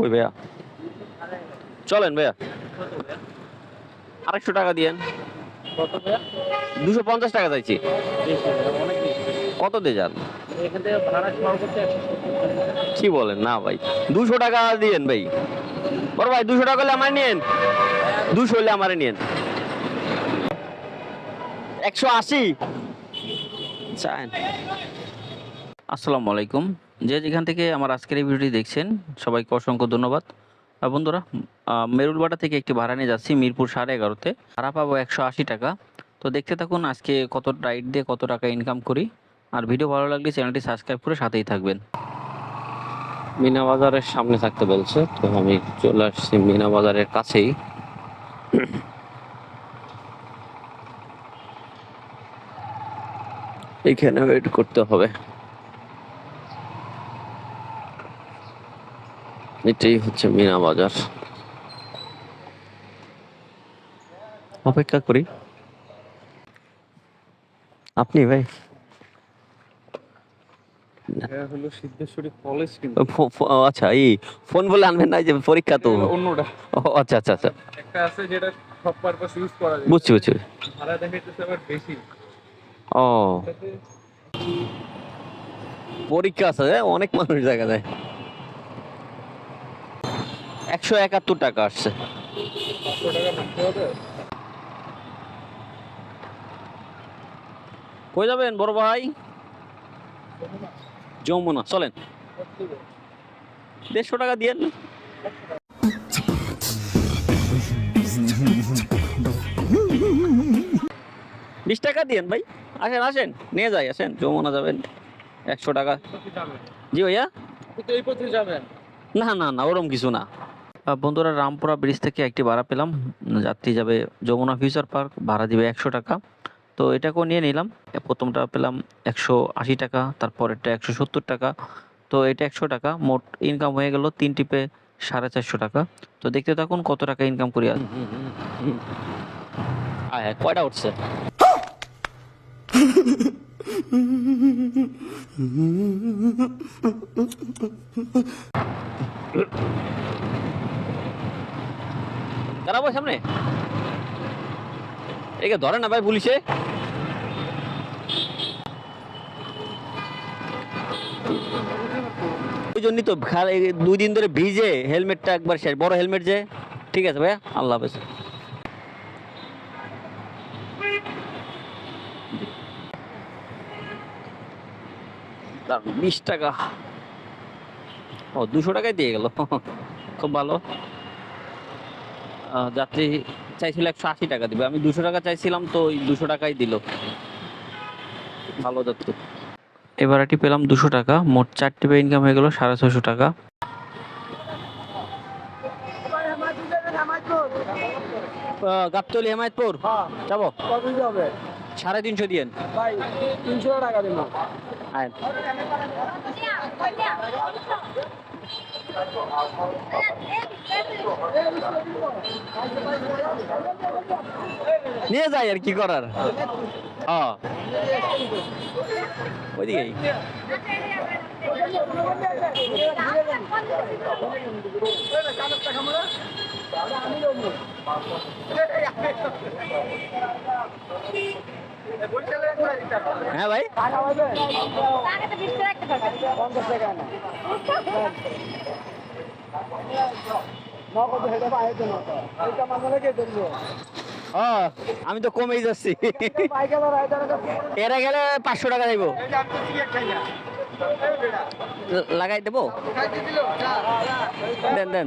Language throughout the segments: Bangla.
ওই ভাইয়া? চলেন ভাইয়া। আরেকশো টাকা দিয়েন। দুশো পঞ্চাশ টাকা চাইছি। কত দিয়ে যান? কি বলেন? না ভাই। দুশো টাকা দিয়েন ভাই। বড় ভাই দুশো টাকা হলে আমার নিয়েন। দুশো হলে আমারে নিয়েন। একশো আশি। চান আসসালামু আলাইকুম। যে যেখান থেকে আমার আজকের এই ভিডিওটি দেখছেন, সবাইকে অসংখ্য ধন্যবাদ। বন্ধুরা মেরুলবাটা থেকে একটি ভাড়া নিয়ে যাচ্ছি মিরপুর সাড়ে এগারোতে। ভাড়া পাবো একশো আশি টাকা। তো দেখতে থাকুন আজকে কত রাইড দিয়ে কত টাকা ইনকাম করি। আর ভিডিও ভালো লাগলে চ্যানেলটি সাবস্ক্রাইব করে সাথেই থাকবেন। মিনা বাজারের সামনে থাকতে বলছে, তো আমি চলে আসছি মিনা বাজারের কাছেই। এখানে ওয়েট করতে হবে। এটাই হচ্ছে মিনা বাজার। অপেক্ষা করি। আপনি ভাই? হলো সিদ্ধেশ্বরী কলেজ কিন্তু। ফো- ফো- ও আচ্ছা এই ফোন বলে আনবেন না যে পরীক্ষা তো। অন্যটা। ও আচ্ছা আচ্ছা আচ্ছা। একটা আছে যেটা সব পারপাস ইউজ করা যায়। বুঝছি বুঝছি। ভাড়া দেখাইতেছে আবার বেশি। ও। পরীক্ষা আছে অনেক মানুষ দেখা যায়। একশো একাত্তর টাকা আসছে। কই যাবেন বড় ভাই? যমুনা চলেন। দেড়শো টাকা দিয়েন বিশ টাকা দিয়েন ভাই। আসেন আসেন। নিয়ে যাই আসেন। যমুনা যাবেন। একশো টাকা। জি ভাইয়া? এই পথে যাবেন। না না না ওরম কিছু না। বন্ধুরা রামপুরা ব্রিজ থেকে একটি ভাড়া পেলাম। যাত্রী যাবে যমুনা ফিউচার পার্ক ভাড়া দিবে একশো টাকা। তো এটাকেও নিয়ে নিলাম। প্রথমটা পেলাম একশো আশি টাকা তারপরেরটা একশো সত্তর টাকা। তো এটা একশো টাকা মোট ইনকাম হয়ে গেল তিন টিপে সাড়ে চারশো টাকা। তো দেখতে থাকুন কত টাকা ইনকাম করি আজ। আয়, কয়টা উঠছে? দাঁড়াবো সামনে? একে ধরে না ভাই পুলিশে? ওই জন্যই তো দুই দিন ধরে ভিজে হেলমেটটা একবার শেষ বড় হেলমেট যে। ঠিক আছে ভাইয়া, আল্লাহ হাফেজ। বিশ টাকা। ও, দুশো টাকায় দিয়ে গেল। খুব ভালো। যাত্রী চাইছিল একশো আশি টাকা দিবে। আমি দুশো টাকা চাইছিলাম তো ওই দুশো টাকাই দিল। ভালো যাত্রী। এবার এটি পেলাম দুশো টাকা। মোট চার টিপে ইনকাম হয়ে গেল সাড়ে ছশো টাকা। গাবতলি হেমায়তপুর? হ্যাঁ। যাব? সাড়ে তিনশো দিয়েন। তিনশো টাকা নিয়ে যাই আর কি করার। ওইদিকেই। হ্যাঁ ভাই। আমি তো কমেই যাচ্ছি। এরা গেলে পাঁচশো টাকা দেবো। লাগাই দেবো? দেন দেন।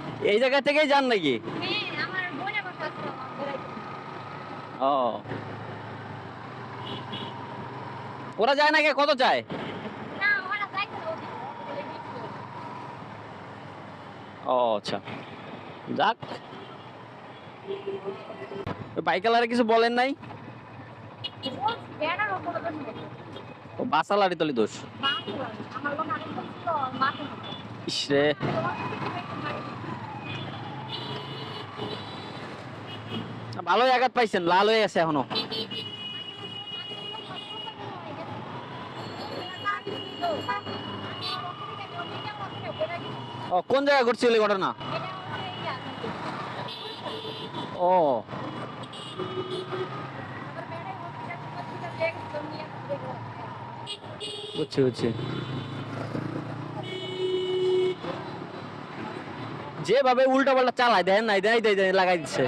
এই জায়গা থেকেই যান নাকি? ও। ওরা যায় নাকি? কত চায়? ও আচ্ছা। যাক। বাইকালারে কিছু বলেন নাই? ও বাসালারি তলি দোষ। আমার লোক ভালোই আঘাত পাইছেন, লাল হয়ে আছে এখনও। ও, কোন জায়গায় ঘটছিল ঘটনা? ও। বুঝছি বুঝছি। যেভাবে উল্টা পাল্টা চালায় নাই দেয় দেয় দেয় লাগাই দিচ্ছে।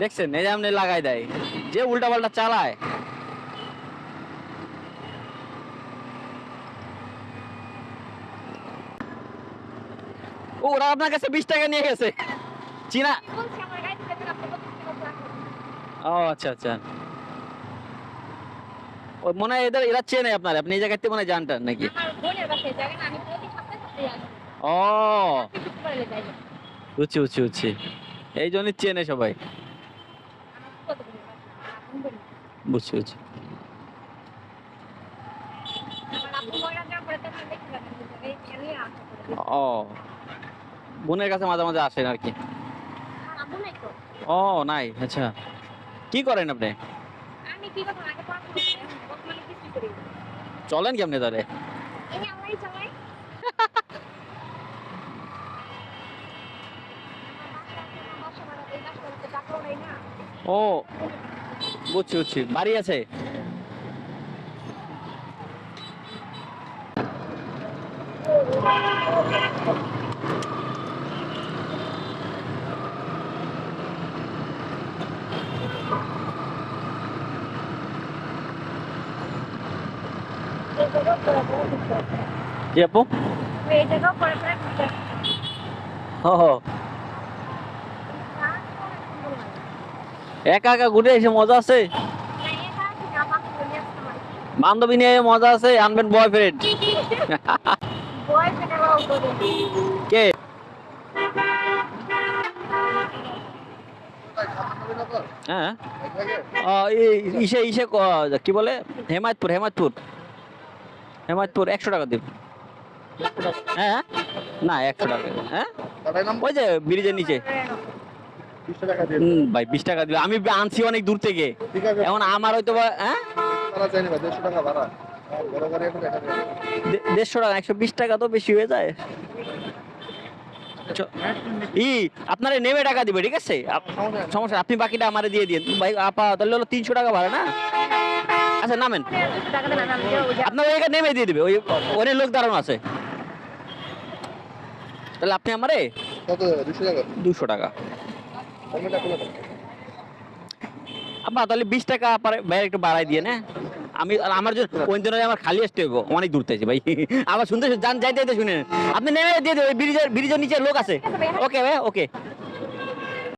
দেখছেন এই যে আপনি লাগাই দেয়। যে উল্টা পাল্টা চালায় ওরা আপনার কাছে বিশ টাকা নিয়ে গেছে। চীনা ও আচ্ছা আচ্ছা। ও মনে হয় এদের এরা চেনে আপনার। আপনি এই জায়গাতে মনে হয় জানতেন নাকি? ও। বুঝছি বুঝছি বুঝছি এই জন্যই চেনে সবাই আমার কত বোনের বাসা আপন বোন বুঝছি বুঝছি আমার আপন ময়রা যাওয়ার পরে তো আমি দেখতে পাবেন এই খেলে আসা করে ও বোনের কাছে মাঝে মাঝে আসেন আর কি। ও নাই আচ্ছা। কি করেন আপনি। চলেন কেমনে এই ও বুঝছি বুঝছি বাড়ি আছে? জি আপু? এই জায়গা পরে পরে ঘুরতে ও একা একা ঘুরে এসে মজা আছে? বান্ধবী নিয়ে মজা আছে, আনবেন বয়ফ্রেন্ড কে? হ্যাঁ? ইসে কি বলে? হেমায়তপুর হেমায়তপুর। হেমায়তপুর, একশো টাকা দিব হ্যাঁ? না, একশো টাকা। হ্যাঁ? ওই যে ব্রিজের নিচে। হুম, ভাই বিশ টাকা দিবে। আমি আনছি অনেক দূর থেকে। এখন আমার হয়তো হ্যাঁ? দেড়শো টাকা একশো বিশ টাকা তো বেশি হয়ে যায়। ই আপনারে নেমে টাকা দিবে ঠিক আছে? সমস্যা আপনি বাকিটা আমারে দিয়ে দিন ভাই আপা তাহলে হলো তিনশো টাকা ভাড়া না? আচ্ছা নামেন। আপনার এখানে নেমে দিয়ে দিবে ওই অনেক লোক দাঁড়ানো আছে। তাহলে আপনি আমারে দুশো টাকা। আপা তাহলে বিশ টাকা ভাই একটু বাড়াই দিয়ে না। আমি আমার জন্য ওই জন্য আমার খালি আসতে হইব। অনেক দূর থেকে ভাই। আবার শুনতে যান, যাইতে শুনে আপনি নেমে দিয়ে দেবেন ব্রিজের ব্রিজের নিচে লোক আছে। ওকে ভাই, ওকে।